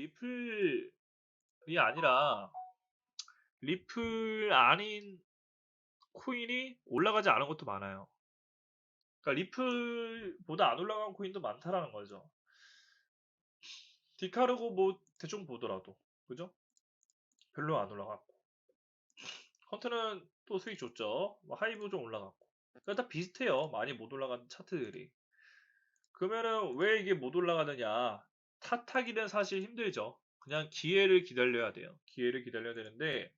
리플이 아니라 리플 아닌 코인이 올라가지 않은 것도 많아요. 그러니까 리플보다 안 올라간 코인도 많다라는 거죠. 디카르고 뭐 대충 보더라도 그죠? 별로 안 올라갔고 헌트는 또 수익 좋죠. 뭐 하이브 좀 올라갔고 그러니까 다 비슷해요. 많이 못 올라간 차트들이. 그러면은 왜 이게 못 올라가느냐? 탓하기는 사실 힘들죠. 그냥 기회를 기다려야 돼요. 기회를 기다려야 되는데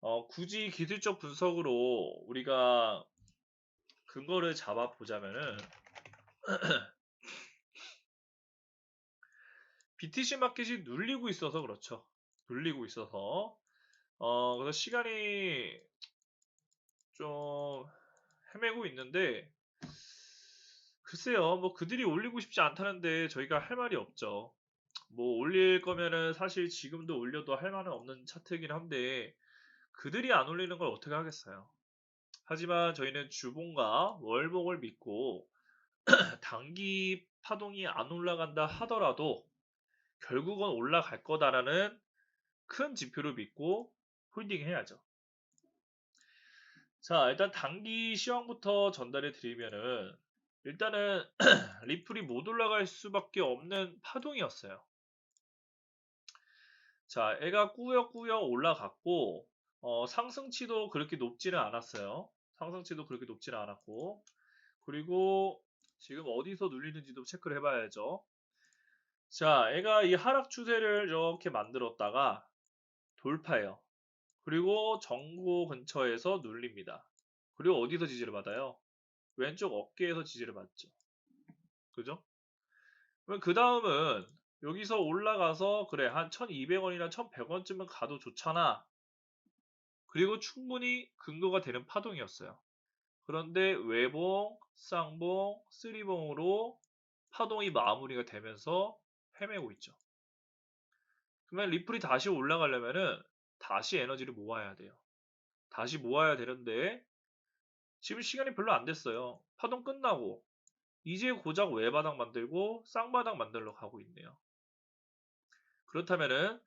어, 굳이 기술적 분석으로 우리가 근거를 잡아 보자면은 BTC 마켓이 눌리고 있어서 그렇죠. 눌리고 있어서 어 그래서 시간이 좀 헤매고 있는데 글쎄요 뭐 그들이 올리고 싶지 않다는데 저희가 할 말이 없죠. 뭐 올릴 거면은 사실 지금도 올려도 할 말은 없는 차트이긴 한데 그들이 안 올리는 걸 어떻게 하겠어요. 하지만 저희는 주봉과 월봉을 믿고 단기 파동이 안 올라간다 하더라도 결국은 올라갈 거다라는 큰 지표를 믿고 홀딩 해야죠. 자, 일단 단기 시황부터 전달해 드리면은 일단은 리플이 못 올라갈 수밖에 없는 파동이었어요. 자, 애가 꾸역꾸역 올라갔고 어, 상승치도 그렇게 높지는 않았어요. 상승치도 그렇게 높지는 않았고 그리고 지금 어디서 눌리는지도 체크를 해봐야죠. 자, 애가 이 하락 추세를 이렇게 만들었다가 돌파해요. 그리고 정고 근처에서 눌립니다. 그리고 어디서 지지를 받아요? 왼쪽 어깨에서 지지를 받죠. 그죠? 그럼 그 다음은 여기서 올라가서 그래 한 1200원이나 1100원쯤은 가도 좋잖아. 그리고 충분히 근거가 되는 파동이었어요. 그런데 외봉, 쌍봉, 쓰리봉으로 파동이 마무리가 되면서 헤매고 있죠. 그러면 리플이 다시 올라가려면은 다시 에너지를 모아야 돼요. 다시 모아야 되는데 지금 시간이 별로 안 됐어요. 파동 끝나고 이제 고작 외바닥 만들고 쌍바닥 만들러 가고 있네요. 그렇다면은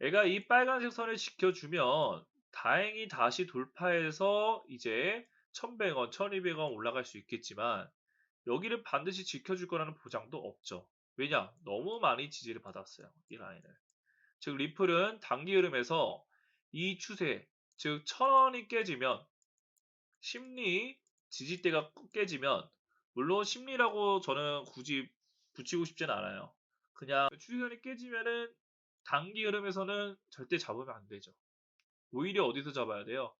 애가 이 빨간색 선을 지켜주면 다행히 다시 돌파해서 이제 1100원, 1200원 올라갈 수 있겠지만 여기를 반드시 지켜줄 거라는 보장도 없죠. 왜냐? 너무 많이 지지를 받았어요. 이 라인을. 즉 리플은 단기 흐름에서 이 추세, 즉 천원이 깨지면 심리 지지대가 깨지면 물론 심리라고 저는 굳이 붙이고 싶진 않아요. 그냥 추세선이 깨지면은 단기 흐름에서는 절대 잡으면 안 되죠. 오히려 어디서 잡아야 돼요?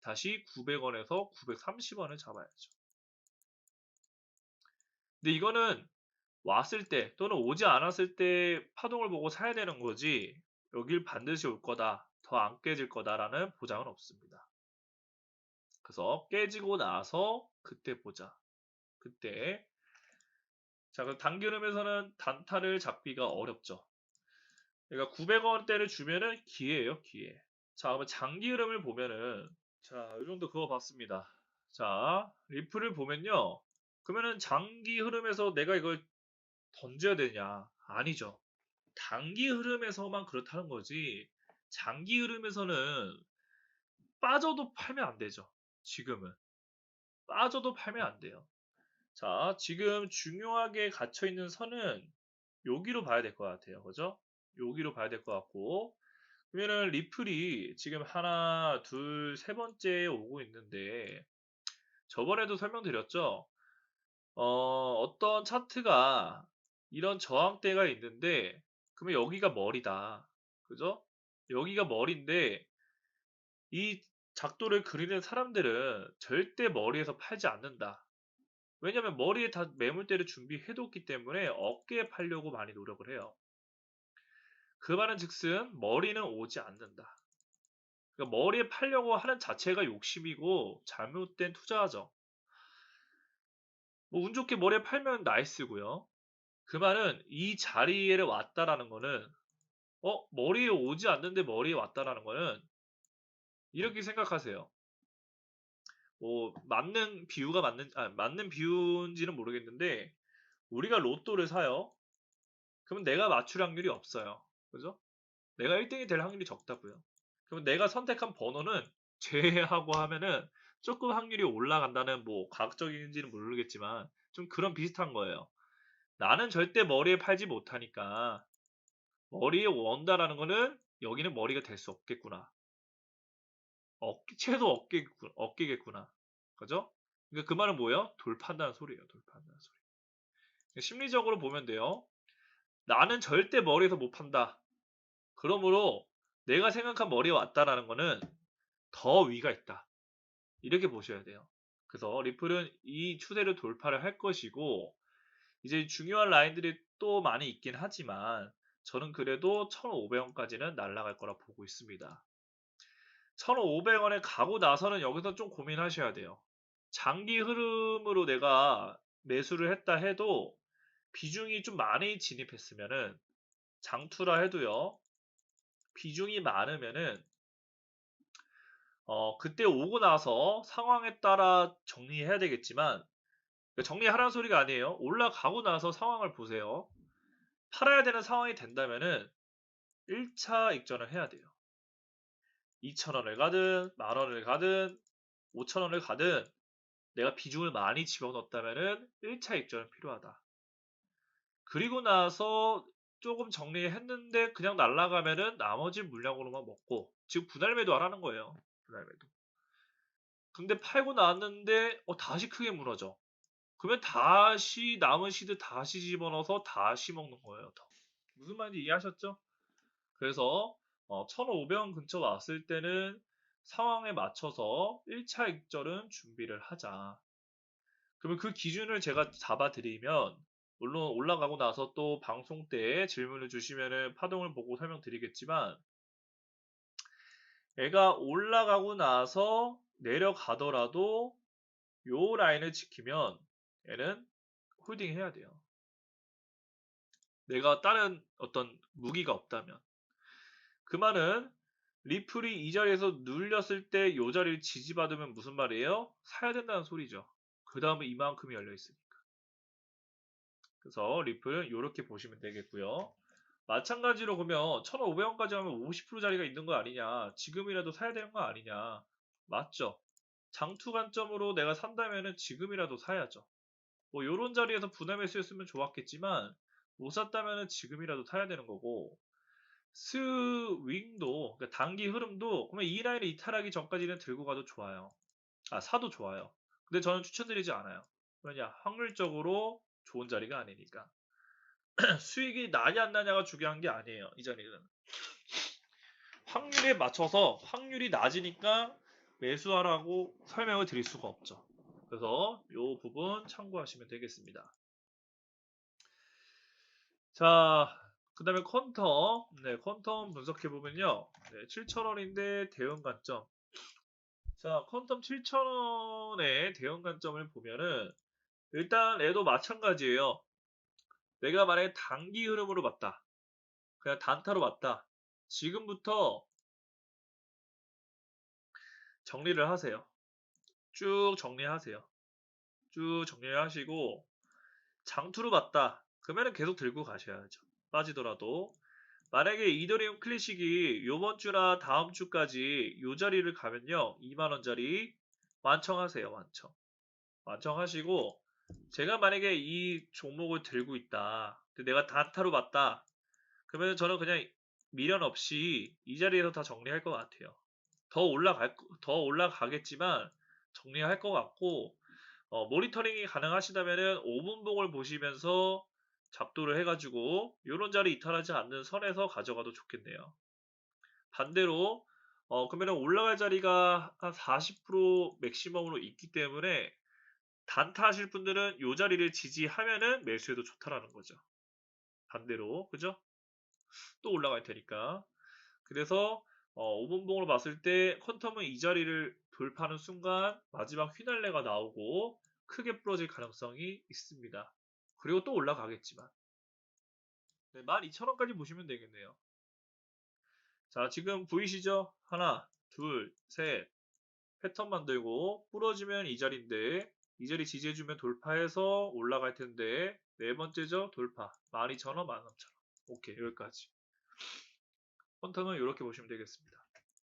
다시 900원에서 930원을 잡아야죠. 근데 이거는 왔을 때 또는 오지 않았을 때 파동을 보고 사야 되는 거지 여길 반드시 올 거다 더 안 깨질 거다라는 보장은 없습니다. 그래서 깨지고 나서 그때 보자. 그때 자 그럼 단기 흐름에서는 단타를 잡기가 어렵죠. 그러니까 900원대를 주면은 기회예요 기회. 자 그러면 장기 흐름을 보면은 자 이 정도 그거 봤습니다. 자 리플을 보면요. 그러면은 장기 흐름에서 내가 이걸 던져야 되냐? 아니죠. 단기 흐름에서만 그렇다는 거지. 장기 흐름에서는 빠져도 팔면 안 되죠. 지금은. 빠져도 팔면 안 돼요. 자, 지금 중요하게 갇혀 있는 선은 여기로 봐야 될 것 같아요. 그죠? 여기로 봐야 될 것 같고. 그러면은 리플이 지금 하나, 둘, 세 번째 오고 있는데 저번에도 설명드렸죠. 어, 어떤 차트가 이런 저항대가 있는데 그러면 여기가 머리다. 그죠? 여기가 머리인데 이 작도를 그리는 사람들은 절대 머리에서 팔지 않는다. 왜냐면 머리에 다 매물대를 준비해뒀기 때문에 어깨에 팔려고 많이 노력을 해요. 그 말은 즉슨 머리는 오지 않는다. 그러니까 머리에 팔려고 하는 자체가 욕심이고 잘못된 투자죠. 뭐 운 좋게 머리에 팔면 나이스고요. 그 말은 이 자리에 왔다라는 거는 어 머리에 오지 않는데 머리에 왔다라는 거는 이렇게 생각하세요. 뭐 맞는 비유가 맞는 아, 맞는 비유인지는 모르겠는데 우리가 로또를 사요. 그러면 내가 맞출 확률이 없어요. 그죠? 내가 1등이 될 확률이 적다고요. 그럼 내가 선택한 번호는 제외하고 하면은 조금 확률이 올라간다는 뭐 과학적인지는 모르겠지만 좀 그런 비슷한 거예요. 나는 절대 머리에 팔지 못하니까 머리에 원다라는 거는 여기는 머리가 될 수 없겠구나. 어깨, 최소 어깨, 어깨겠구나. 그죠? 그러니까 그 말은 뭐예요? 돌판다는 소리예요. 돌판다는 소리. 그러니까 심리적으로 보면 돼요. 나는 절대 머리에서 못 판다. 그러므로 내가 생각한 머리에 왔다라는 거는 더 위가 있다. 이렇게 보셔야 돼요. 그래서 리플은 이 추세를 돌파를 할 것이고 이제 중요한 라인들이 또 많이 있긴 하지만 저는 그래도 1,500원까지는 날아갈 거라 보고 있습니다. 1,500원에 가고 나서는 여기서 좀 고민하셔야 돼요. 장기 흐름으로 내가 매수를 했다 해도 비중이 좀 많이 진입했으면은 장투라 해도요. 비중이 많으면은 어, 그때 오고 나서 상황에 따라 정리해야 되겠지만 정리하라는 소리가 아니에요. 올라가고 나서 상황을 보세요. 팔아야 되는 상황이 된다면은 1차 익전을 해야 돼요. 2,000원을 가든 만원을 가든 5,000원을 가든 내가 비중을 많이 집어넣었다면은 1차 익전은 필요하다. 그리고 나서 조금 정리했는데 그냥 날라가면은 나머지 물량으로만 먹고 지금 분할 매도 하라는 거예요. 분할 매도. 근데 팔고 나왔는데 어, 다시 크게 무너져. 그러면 다시 남은 시드 다시 집어넣어서 다시 먹는 거예요. 더. 무슨 말인지 이해하셨죠? 그래서 어, 1,500원 근처 왔을 때는 상황에 맞춰서 1차 익절은 준비를 하자. 그러면 그 기준을 제가 잡아드리면 물론 올라가고 나서 또 방송 때 질문을 주시면은 파동을 보고 설명드리겠지만 애가 올라가고 나서 내려가더라도 요 라인을 지키면 얘는 홀딩 해야 돼요. 내가 다른 어떤 무기가 없다면 그 말은 리플이 이 자리에서 눌렸을 때 이 자리를 지지받으면 무슨 말이에요? 사야 된다는 소리죠. 그 다음에 이만큼이 열려 있으니까. 그래서 리플은 이렇게 보시면 되겠고요. 마찬가지로 그러면 1,500원까지 하면 50%짜리가 있는 거 아니냐. 지금이라도 사야 되는 거 아니냐. 맞죠? 장투 관점으로 내가 산다면 지금이라도 사야죠. 뭐 요런 자리에서 분할 매수했으면 좋았겠지만 못 샀다면 지금이라도 사야 되는 거고 스윙도 그러니까 단기 흐름도 그러면 이 라인을 이탈하기 전까지는 들고 가도 좋아요. 아 사도 좋아요. 근데 저는 추천드리지 않아요. 왜냐 확률적으로 좋은 자리가 아니니까. 수익이 나냐 안 나냐가 중요한 게 아니에요. 이 자리는. 확률에 맞춰서 확률이 낮으니까 매수하라고 설명을 드릴 수가 없죠. 그래서 이 부분 참고하시면 되겠습니다. 자, 그 다음에 퀀텀. 네, 퀀텀 분석해보면요. 네, 7,000원인데 대응 관점. 자, 퀀텀 7,000원의 대응 관점을 보면은 일단 얘도 마찬가지예요. 내가 만약에 단기 흐름으로 봤다. 그냥 단타로 봤다. 지금부터 정리를 하세요. 쭉 정리하세요. 쭉 정리를 하시고 장투로 봤다. 그러면 계속 들고 가셔야죠. 빠지더라도 만약에 이더리움 클래식이 요번 주나 다음 주까지 요 자리를 가면요. 2만원짜리 완청하세요. 완청. 완청하시고 제가 만약에 이 종목을 들고 있다. 내가 단타로 봤다. 그러면 저는 그냥 미련 없이 이 자리에서 다 정리할 것 같아요. 더 올라갈 더 올라가겠지만 정리할 것 같고 어, 모니터링이 가능하시다면은 5분봉을 보시면서 작도를 해가지고 이런 자리 이탈하지 않는 선에서 가져가도 좋겠네요. 반대로 어, 그러면 올라갈 자리가 한 40% 맥시멈으로 있기 때문에 단타 하실 분들은 이 자리를 지지하면은 매수해도 좋다라는 거죠. 반대로 그죠? 또 올라갈 테니까. 그래서 어, 5분봉으로 봤을 때 퀀텀은 이 자리를 돌파하는 순간 마지막 휘날레가 나오고 크게 부러질 가능성이 있습니다. 그리고 또 올라가겠지만 네, 12,000원까지 보시면 되겠네요. 자 지금 보이시죠? 하나, 둘, 셋 패턴 만들고 부러지면 이 자리인데 이 자리 지지해주면 돌파해서 올라갈 텐데 네 번째죠 돌파 12,000원 13,000원 오케이, 여기까지. 퀀텀은 이렇게 보시면 되겠습니다.